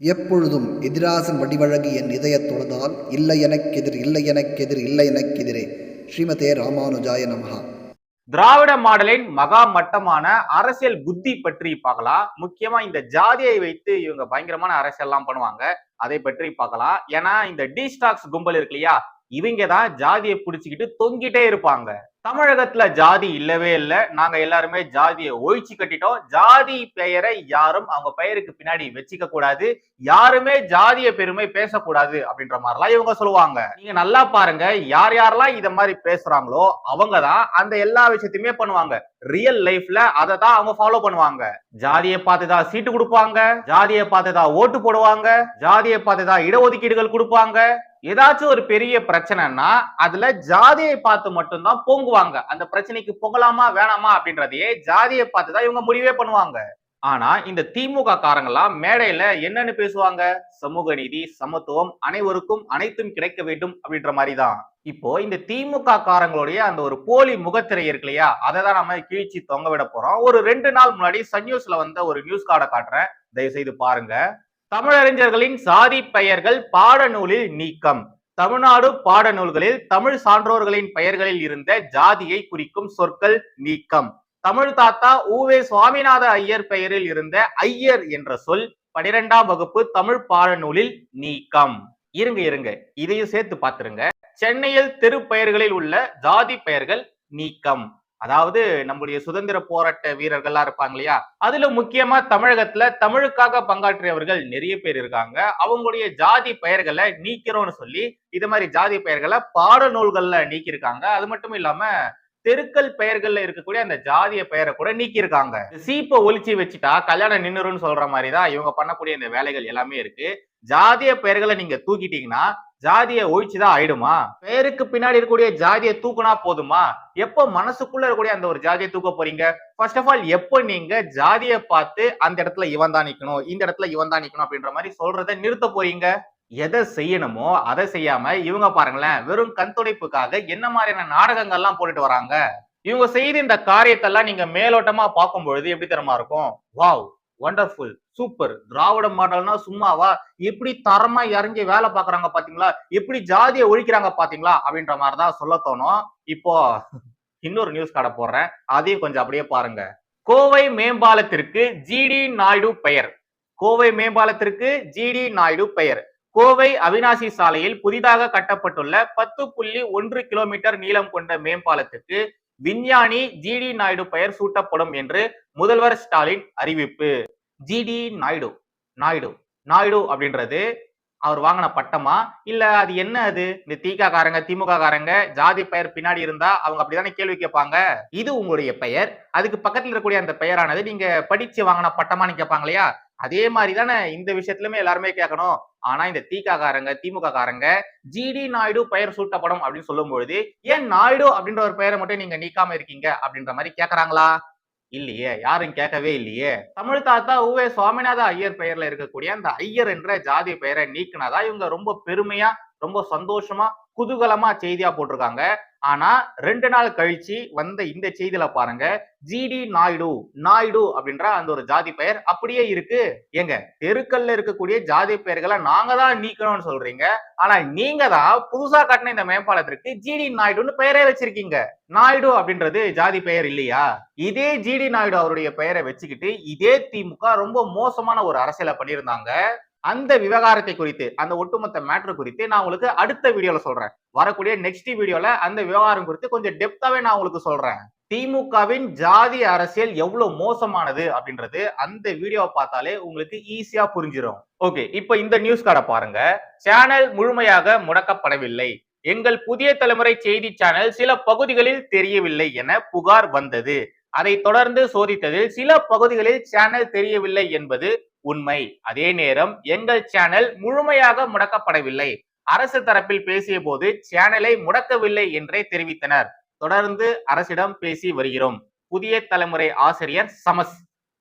எப்பொழுதும் எதிராசன் வடிவழகு என் இதயத் தொழுதால் இல்லை எனக்கெதிர் இல்லை எனக்கெதிர் இல்லை எனக்கெதிரே ஸ்ரீமதே ராமானுஜாய நமகா திராவிட மாடலின் மகா மட்டமான அரசியல் புத்தி பற்றி பார்க்கலாம். முக்கியமா இந்த ஜாதியை வைத்து இவங்க பயங்கரமான அரசியல்லாம் பண்ணுவாங்க. அதை பற்றி பார்க்கலாம். ஏன்னா இந்த டி ஸ்டாக்ஸ் கும்பல் இருக்கு இல்லையா? இவங்க தான் ஜாதியை பிடிச்சிக்கிட்டு தொங்கிட்டே இருப்பாங்க. தமிழகத்துல ஜாதி இல்லவே இல்லை. நாங்க எல்லாருமே ஜாதியை ஒழிச்சு கட்டிட்டோம். ஜாதி பெயரை யாரும் அவங்க பெயருக்கு பின்னாடி வச்சுக்க கூடாது. யாருமே ஜாதிய பெருமை பேசக்கூடாது அப்படின்ற மாதிரிலாம் இவங்க சொல்லுவாங்க. நீங்க நல்லா பாருங்க. யார் யாரெல்லாம் இத மாதிரி பேசுறாங்களோ அவங்க தான் அந்த எல்லா விஷயத்தையுமே பண்ணுவாங்க. ரியல் லைஃப்ல அதை தான் அவங்க ஃபாலோ பண்ணுவாங்க. ஜாதியை பார்த்துதான் சீட்டு கொடுப்பாங்க. ஜாதியை பார்த்துதான் ஓட்டு போடுவாங்க. ஜாதியை பார்த்துதான் இடஒதுக்கீடுகள் கொடுப்பாங்க. ஏதாச்சும் ஒரு பெரிய பிரச்சனைனா அதுல ஜாதியை பார்த்து மட்டும்தான் பொங்குவாங்க. அந்த பிரச்சனைக்கு பொங்கலாமா வேணாமா அப்படின்றதையே ஜாதியை பார்த்து தான் இவங்க முடிவே பண்ணுவாங்க. ஆனா இந்த திமுக காரங்கெல்லாம் மேடையில என்னன்னு பேசுவாங்க? சமூக நீதி சமத்துவம் அனைவருக்கும் அனைத்தும் கிடைக்க வேண்டும் அப்படின்ற மாதிரி தான் இப்போ இந்த திமுக காரங்களுடைய அந்த ஒரு போலி முகத்திரை இருக்கு இல்லையா? அதை தான் நம்ம கிழிச்சு தொங்க விட போறோம். ஒரு ரெண்டு நாள் முன்னாடி சன் நியூஸ்ல வந்த ஒரு நியூஸ் கார்டை காட்டுறேன். தயவு செய்து பாருங்க. தமிழறிஞர்களின் சாதி பெயர்கள் பாடநூலில் நீக்கம். தமிழ்நாடு பாடநூல்களில் தமிழ் சான்றோர்களின் பெயர்களில் இருந்த ஜாதியை குறிக்கும் சொற்கள் நீக்கம். தமிழ் தாத்தா ஊவே சுவாமிநாத ஐயர் பெயரில் இருந்த ஐயர் என்ற சொல் பனிரெண்டாம் வகுப்பு தமிழ் பாடநூலில் நீக்கம். இருங்க இருங்க. இதையும் சேர்த்து பார்த்துருங்க. சென்னையில் தெரு பெயர்களில் உள்ள ஜாதி பெயர்கள் நீக்கம். அதாவது நம்முடைய சுதந்திர போராட்ட வீரர்கள்லாம் இருப்பாங்க இல்லையா? அதுல முக்கியமா தமிழகத்துல தமிழுக்காக பங்காற்றியவர்கள் நிறைய பேர் இருக்காங்க. அவங்களுடைய ஜாதி பெயர்களை நீக்கிறோம்னு சொல்லி இது மாதிரி ஜாதி பெயர்களை பாட நூல்கள்ல நீக்கியிருக்காங்க. அது மட்டும் இல்லாம தெருக்கள் பெயர்கள்ல இருக்கக்கூடிய அந்த ஜாதிய பெயரை கூட நீக்கியிருக்காங்க. சீப்பை ஒழிச்சு வச்சுட்டா கல்யாணம் நின்னுருன்னு சொல்ற மாதிரி தான் இவங்க பண்ணக்கூடிய இந்த வேலைகள் எல்லாமே இருக்கு. ஜாதிய பெயர்களை நீங்க தூக்கிட்டீங்கன்னா ஜாதியை ஒழிச்சுதான் ஆயிடுமா? பெயருக்கு பின்னாடி இருக்கக்கூடிய ஜாதியை தூக்குனா போதுமா? எப்போ மனசுக்குள்ள இருக்கக்கூடிய அந்த ஒரு ஜாதியை தூக்க போறீங்க? ஃபர்ஸ்ட் ஆஃப் ஆல் எப்போ நீங்க ஜாதியை பார்த்து அந்த இடத்துல இவன் தான் நிக்கணும் இந்த இடத்துல இவன் தான் நிக்கணும் அப்படின்ற மாதிரி சொல்றதை நிறுத்த போறீங்க? எதை செய்யணுமோ அதை செய்யாம இவங்க பாருங்களேன் வெறும் கண் துடைப்புக்காக என்ன மாதிரியான நாடகங்கள்லாம் போட்டுட்டு வராங்க? இவங்க செய்த இந்த காரியத்தெல்லாம் நீங்க மேலோட்டமா பார்க்கும் பொழுது எப்படி தரமா இருக்கும்? வாவ் வண்டர்ஃபுல் சூப்பர் திராவிட மாடல்னா சும்மாவா? எப்படி தரமா இறங்கி வேலை பாக்குறாங்க பாத்தீங்களா எப்படி ஜாதியை ஒழிக்கிறாங்க பாத்தீங்களா அப்படின்ற மாதிரிதான் சொல்ல தோணும். இப்போ இன்னொரு நியூஸ் கார்டை போடுறேன். அதையும் கொஞ்சம் அப்படியே பாருங்க. கோவை மேம்பாலத்திற்கு ஜிடி நாயுடு பெயர். கோவை மேம்பாலத்திற்கு ஜிடி நாயுடு பெயர். கோவை அவினாசி சாலையில் புதிதாக கட்டப்பட்டுள்ள பத்து புள்ளி ஒன்று கிலோமீட்டர் நீளம் கொண்ட மேம்பாலத்துக்கு விஞ்ஞானி ஜி டி நாயுடு பெயர் சூட்டப்படும் என்று முதல்வர் ஸ்டாலின் அறிவிப்பு. ஜிடி நாயுடு நாயுடு நாயுடு அப்படின்றது அவர் வாங்கின பட்டமா? இல்ல அது என்ன அது? இந்த தீகா காரங்க திமுக காரங்க ஜாதி பெயர் பின்னாடி இருந்தா அவங்க அப்படிதானே கேள்வி கேட்பாங்க? இது உங்களுடைய பெயர். அதுக்கு பக்கத்துல இருக்கக்கூடிய அந்த பெயரானது நீங்க படிச்சு வாங்கின பட்டமான்னு கேட்பாங்க இல்லையா? அதே மாதிரி தானே இந்த விஷயத்துலயுமே எல்லாருமே கேட்கணும் ஆனா இந்த திக திமுக காரங்க ஜிடி நாயுடு பெயர் சூட்டப்படும் அப்படின்னு சொல்லும் பொழுது ஏன் நாயுடு அப்படின்ற ஒரு பெயரை மட்டும் நீங்க நீக்காம இருக்கீங்க அப்படின்ற மாதிரி கேக்குறாங்களா? இல்லையே யாரும் கேட்கவே இல்லையே. தமிழ் தாத்தா உவே சுவாமிநாத ஐயர் பெயர்ல இருக்கக்கூடிய அந்த ஐயர் என்ற ஜாதி பெயரை நீக்கினாதான் இவங்க ரொம்ப பெருமையா ரொம்ப சந்தோஷமா குதூகலமா செய்தியா போட்டிருக்காங்க. ஆனா ரெண்டு நாள் கழிச்சு வந்த இந்த செய்தியில பாருங்க ஜிடி நாயுடு நாயுடு அப்படின்ற அந்த ஒரு ஜாதி பெயர் அப்படியே இருக்கு. ஏங்க தெருக்கல்ல இருக்கக்கூடிய ஜாதி பெயர்களை நாங்க தான் நீக்கணும்னு சொல்றீங்க. ஆனா நீங்க தான் புதுசா கட்டின இந்த மேம்பாலத்திற்கு ஜிடி நாயுடுன்னு பெயரே வச்சிருக்கீங்க. நாயுடு அப்படின்றது ஜாதி பெயர் இல்லையா? இதே ஜிடி நாயுடு அவருடைய பெயரை வச்சுக்கிட்டு இதே திமுக ரொம்ப மோசமான ஒரு அரசியலை பண்ணியிருந்தாங்க. அந்த விவகாரத்தை குறித்து அந்த ஒட்டுமொத்த மேட்ரு குறித்து நான் உங்களுக்கு அடுத்த வீடியோல சொல்றேன். வரக்கூடிய நெக்ஸ்ட் வீடியோல அந்த விவகாரம் குறித்து கொஞ்சம் டெப்தாவே நான் உங்களுக்கு சொல்றேன். திமுகவின் ஜாதி அரசியல் எவ்வளவு மோசமானது அப்படின்றது அந்த வீடியோவை பார்த்தாலே உங்களுக்கு ஈஸியா புரிஞ்சிடும் ஓகே இப்போ இந்த நியூஸ் கார்டை பாருங்க. சேனல் முழுமையாக முடக்கப்படவில்லை. எங்கள் புதிய தலைமுறை செய்தி சேனல் சில பகுதிகளில் தெரியவில்லை என புகார் வந்தது. அதை தொடர்ந்து சோதித்ததில் சில பகுதிகளில் சேனல் தெரியவில்லை என்பது உண்மை. அதே நேரம் எங்கள் சேனல் முழுமையாக முடக்கப்படவில்லை. அரசு தரப்பில் பேசிய போது சேனலை முடக்கவில்லை என்றே தெரிவித்தனர். தொடர்ந்து அரசிடம் பேசி வருகிறோம். புதிய தலைமுறை ஆசிரியர் சமஸ்.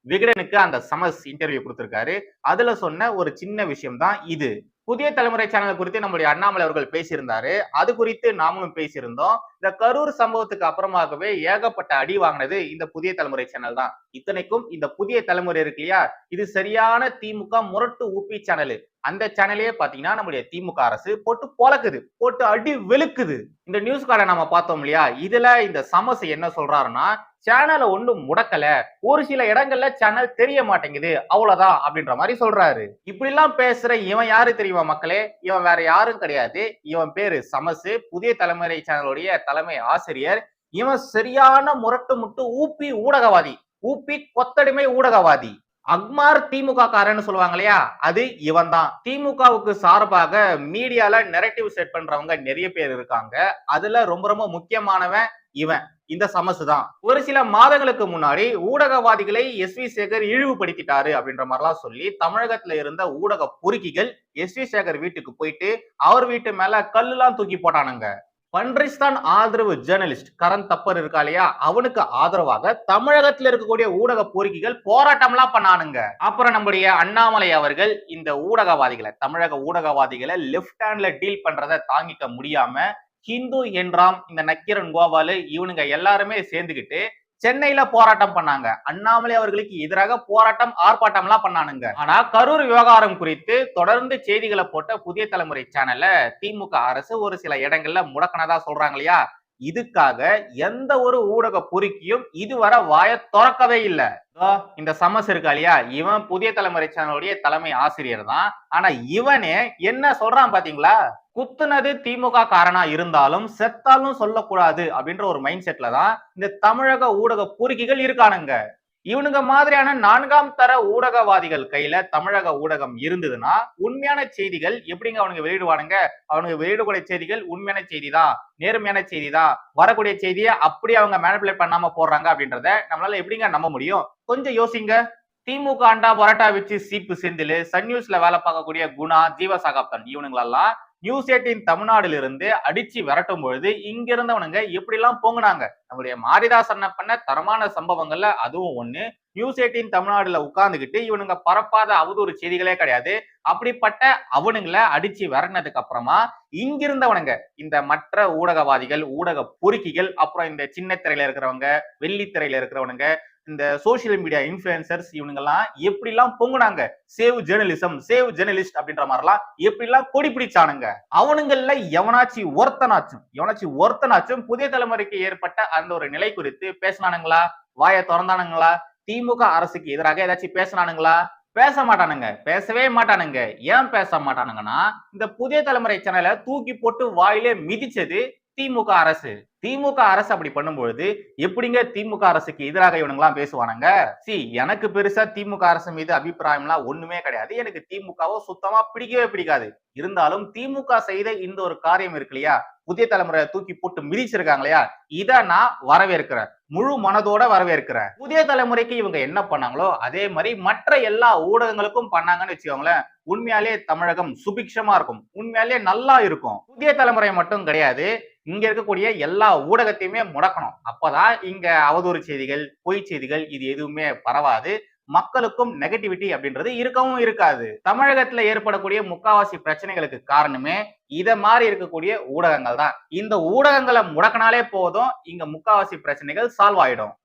விகடனுக்கு அந்த சமஸ் இன்டர்வியூ கொடுத்திருக்காரு. அதுல சொன்ன ஒரு சின்ன விஷயம் தான் இது. புதிய தலைமுறை சேனல் குறித்து நம்முடைய அண்ணாமலை அவர்கள் பேசியிருந்தாரு. அது குறித்து நாமளும் பேசியிருந்தோம். இந்த கரூர் சம்பவத்துக்கு அப்புறமாகவே ஏகப்பட்ட அடி வாங்கினது இந்த புதிய தலைமுறை சேனல் தான். இத்தனைக்கும் இந்த புதிய தலைமுறை இருக்கு இல்லையா? இது சரியான திமுக முரட்டு ஊப்பி சேனல் அந்த சேனலையே பாத்தீங்கன்னா நம்முடைய திமுக அரசு போட்டு பொழக்குது போட்டு அடி வெளுக்குது. இந்த நியூஸ் கார்டை நம்ம பார்த்தோம் இல்லையா? இதுல இந்த சமஸ் என்ன சொல்றாருன்னா சேனலை ஒன்றும் முடக்கல. ஒரு சில இடங்கள்ல சேனல் தெரிய மாட்டேங்குது. அவ்வளவுதான் அப்படின்ற மாதிரி சொல்றாரு. இப்படி எல்லாம் பேசுற இவன் யாரு தெரியுமா மக்களே? இவன் வேற யாரும் கிடையாது. இவன் பேரு சமசு. புதிய தலைமுறை சேனலுடைய தலைமை ஆசிரியர். இவன் சரியான முரட்டு முட்டு ஊப்பி ஊடகவாதி. ஊப்பி கொத்தடிமை ஊடகவாதி. அக்மார் திமுக காரன்னு சொல்லுவாங்க இல்லையா? அது இவன் தான் திமுகவுக்கு சார்பாக மீடியால நெரட்டிவ் செட் பண்றவங்க நிறைய பேர் இருக்காங்க. அதுல ரொம்ப ரொம்ப முக்கியமானவன் இவன். இந்த சமசு தான். ஒரு சில மாதங்களுக்கு முன்னாடி ஊடகவாதிகளை எஸ் வி சேகர் இழிவுபடுத்திட்டாரு அப்படின்ற மாதிரிலாம் சொல்லி தமிழகத்துல இருந்த ஊடக பொறுக்கிகள் எஸ் வி சேகர் வீட்டுக்கு போயிட்டு அவர் வீட்டு மேல கல்லுலாம் தூக்கி போட்டானுங்க. பன்றிஸ்தான் ஆதரவு ஜேர்னலிஸ்ட் கரண் தப்பர் இருக்கா இல்லையா? அவனுக்கு ஆதரவாக தமிழகத்தில் இருக்கக்கூடிய ஊடக கோரிக்கைகள் போராட்டம்லாம் பண்ணானுங்க. அப்புறம் நம்முடைய அண்ணாமலை அவர்கள் இந்த ஊடகவாதிகளை தமிழக ஊடகவாதிகளை லெஃப்ட் ஹேண்ட்ல டீல் பண்றதை தாங்கிக்க முடியாம ஹிந்து என்றாம் இந்த நக்கீரன் கோபாலு இவனுங்க எல்லாருமே சேர்ந்துக்கிட்டு சென்னையில போராட்டம் பண்ணாங்க. அண்ணாமலை அவர்களுக்கு எதிராக போராட்டம் ஆர்ப்பாட்டம் எல்லாம் பண்ணானுங்க. ஆனா கரூர் விவகாரம் குறித்து தொடர்ந்து செய்திகளை போட்ட புதிய தலைமுறை சேனல்ல திமுக அரசு ஒரு சில இடங்கள்ல முடக்கினதா சொல்றாங்க இல்லையா? இதுக்காக எந்த ஒரு ஊடக பொறுக்கியும் இதுவரை வாய திறக்கவே இல்லை. இந்த சமஸ் இருக்கா இல்லையா? இவன் புதிய தலைமுறை சேனலுடைய தலைமை ஆசிரியர் தான். ஆனா இவனே என்ன சொல்றான் பாத்தீங்களா? குத்துனது திமுக காரணா இருந்தாலும் செத்தாலும் சொல்லக்கூடாது அப்படின்ற ஒரு மைண்ட் செட்ல தான் இந்த தமிழக ஊடக பொறுக்கிகள் இருக்கானுங்க. இவனுங்க மாதிரியான நான்காம் தர ஊடகவாதிகள் கையில தமிழக ஊடகம் இருந்ததுன்னா உண்மையான செய்திகள் எப்படிங்க அவனுங்க வெளியிடுவானுங்க? அவனுங்க வெளியிடக்கூடிய செய்திகள் உண்மையான செய்தி தான் நேர்மையான செய்தி தான் வரக்கூடிய செய்தியை அப்படியே அவங்க மேனிபுலேட் பண்ணாம போடுறாங்க அப்படின்றத நம்மளால எப்படிங்க நம்ப முடியும்? கொஞ்சம் யோசிங்க. திமுக ஆண்டா பரோட்டா வச்சு சீப்பு செந்தில் சன் நியூஸ்ல வேலை பார்க்கக்கூடிய குணா ஜீவசகாப்தன் இவனுங்களெல்லாம் நியூஸ் எயிட்டின் தமிழ்நாடிலிருந்து அடிச்சு விரட்டும் பொழுது இங்கிருந்தவனுங்க எப்படிலாம் போங்கினாங்க. பொங்குனாங்க நம்முடைய மாரிதாஸ் பண்ண தரமான சம்பவங்கள்ல அதுவும் ஒண்ணு. நியூஸ் எயிட்டின் தமிழ்நாடுல உட்கார்ந்துக்கிட்டு இவனுங்க பரப்பாத அவதூறு செய்திகளே கிடையாது. அப்படிப்பட்ட அவனுங்களை அடிச்சு விரட்டினதுக்கு அப்புறமா இங்கிருந்தவனுங்க இந்த மற்ற ஊடகவாதிகள் ஊடக பொறுக்கிகள் அப்புறம் இந்த சின்ன திரையில இருக்கிறவங்க வெள்ளித்திரையில இருக்கிறவனுங்க இந்த சோசியல் மீடியா இன்ஃபுளுசர்ஸ் இவனுங்கெல்லாம் எப்படிலாம் பொங்குனாங்க? சேவ் ஜேர்னலிசம் சேவ் ஜேர்னலிஸ்ட் அப்படின்ற மாதிரிலாம் எப்படிலாம் கொடி பிடிச்சானுங்க? அவனுங்கள்ல எவனாச்சி ஒருத்தனாச்சும் எவனாச்சி ஒருத்தனாச்சும் புதிய தலைமுறைக்கு ஏற்பட்ட அந்த ஒரு நிலை குறித்து பேசினானுங்களா? வாயை திறந்தானுங்களா? திமுக அரசுக்கு எதிராக ஏதாச்சும் பேசினானுங்களா? பேச மாட்டானுங்க. பேசவே மாட்டானுங்க. ஏன் பேச மாட்டானுங்கன்னா இந்த புதிய தலைமுறை சேனலை தூக்கி போட்டு வாயிலே மிதிச்சது திமுக அரசு. திமுக அரசு அப்படி பண்ணும்பொழுது எப்படிங்க திமுக அரசுக்கு எதிராக இவனுங்களாம் பேசுவானுங்க? சி எனக்கு பெருசா திமுக அரசு மீது அபிப்பிராயம்லாம் ஒண்ணுமே கிடையாது. எனக்கு திமுகவோ சுத்தமா பிடிக்கவே பிடிக்காது. இருந்தாலும் திமுக செய்த இந்த ஒரு காரியம் இருக்கு இல்லையா? புதிய தலைமுறையை தூக்கி போட்டு மிதிச்சிருக்காங்க இல்லையா? இதை நான் வரவேற்கிறேன். முழு மனதோட வரவேற்கிறேன். புதிய தலைமுறைக்கு இவங்க என்ன பண்ணாங்களோ அதே மாதிரி மற்ற எல்லா ஊடகங்களுக்கும் பண்ணாங்கன்னு வச்சுக்கோங்களேன் உண்மையாலே தமிழகம் சுபிக்ஷமா இருக்கும். உண்மையாலே நல்லா இருக்கும். புதிய தலைமுறை மட்டும் கிடையாது இங்க இருக்கக்கூடிய எல்லா ஊடகத்தையுமே முடக்கணும். அப்பதான் இங்க அவதூறு செய்திகள் பொய் செய்திகள் இது எதுவுமே பரவாது. மக்களுக்கும் நெகட்டிவிட்டி அப்படின்றது இருக்கவும் இருக்காது. தமிழகத்துல ஏற்படக்கூடிய முக்காவாசி பிரச்சனைகளுக்கு காரணமே இத மாதிரி இருக்கக்கூடிய ஊடகங்கள் தான். இந்த ஊடகங்களை முடக்கினாலே போதும் இங்க முக்காவாசி பிரச்சனைகள் சால்வ் ஆயிடும்.